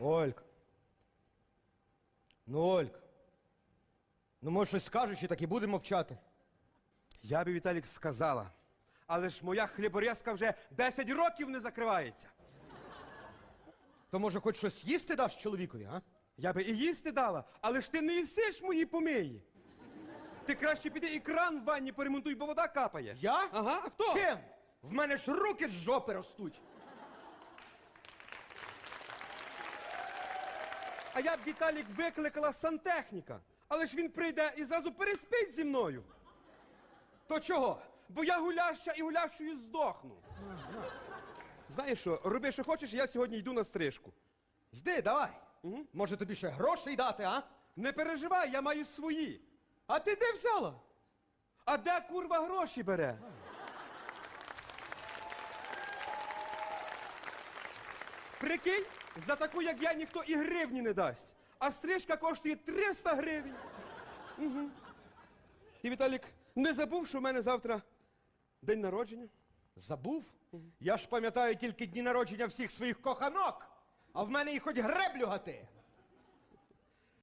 Олька. Ну, Олька. Ну, може, щось скажеш і так і будемо мовчати. Я би Віталік сказала. Але ж моя хліборезка вже 10 років не закривається. То може хоч щось їсти даш чоловікові, а? Я би і їсти дала, але ж ти не їсиш мої помиї. Ти краще піди і кран в ванні поремонтуй, бо вода капає. Я? Ага, а хто? Чим? В мене ж руки з жопи ростуть. А я б Віталік викликала сантехніка. Але ж він прийде і зразу переспить зі мною. То чого? Бо я гуляща і гулящою здохну. Знаєш що, роби, що хочеш, я сьогодні йду на стрижку. Йди, давай. Може тобі ще грошей дати, а? Не переживай, я маю свої. А ти де взяла? А де курва гроші бере? Прикинь, за таку, як я, ніхто і гривні не дасть. А стрижка коштує 300 гривень. Угу. І Віталік, не забув, що в мене завтра день народження? Забув? Я ж пам'ятаю тільки дні народження всіх своїх коханок. А в мене і хоч греблю гати.